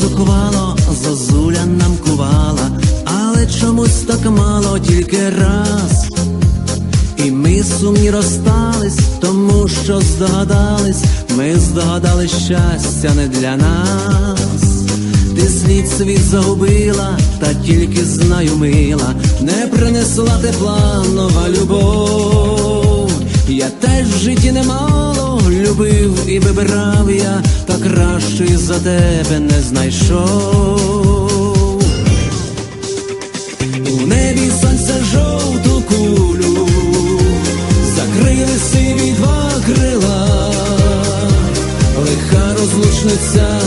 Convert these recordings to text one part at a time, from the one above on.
зухвало зозуля нам кувала, але чомусь так мало тільки раз. І ми сумні розстались, тому що здогадались, ми здогадались щастя не для нас. Ти слід світ загубила, та тільки знаю, мила, не принесла тепла нова любов. Я теж в житті немало любив і вибирав я, та кращої за тебе не знайшов. У небі сонце жовту кулю, закрили сиві два крила, лиха розлучниця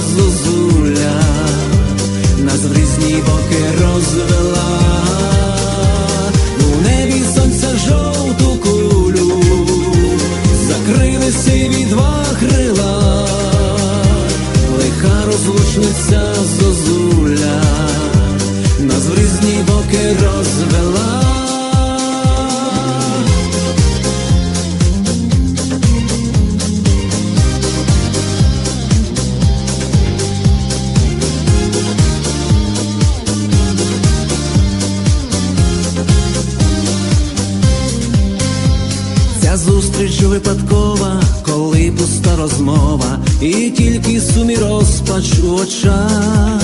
Зустріч випадкова, коли пуста розмова, і тільки сум і розпач у очах.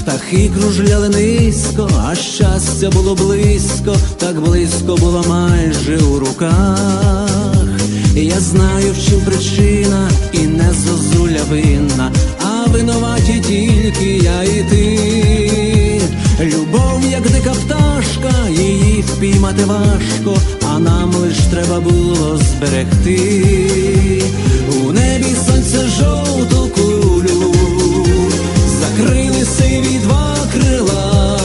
Птахи кружляли низько, а щастя було близько, так близько було майже у руках. Я знаю, в чим причина, і не зозуля винна, а винуваті тільки я і ти. Любов, як дика пташка, її впіймати важко, а нам лиш треба було зберегти. У небі сонце жовту кулю, закрили сиві два крила,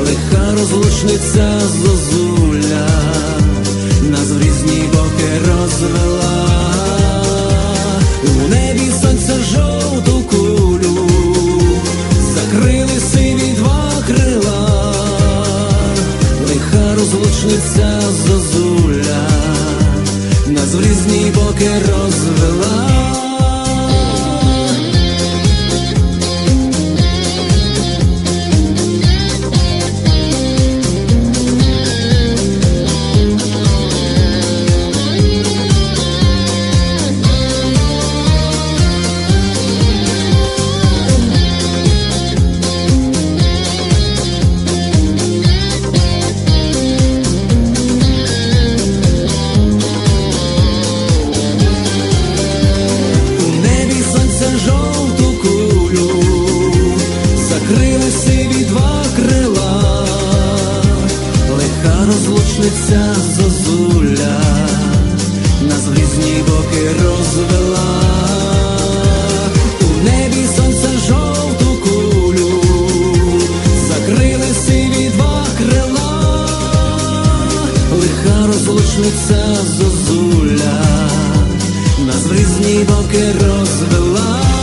лиха розлучниця зозуля, нас в різні боки розвела. У небі сонце розлучниця зозуля, нас в різні боки розвела. Зозуля нас в різні боки розвела.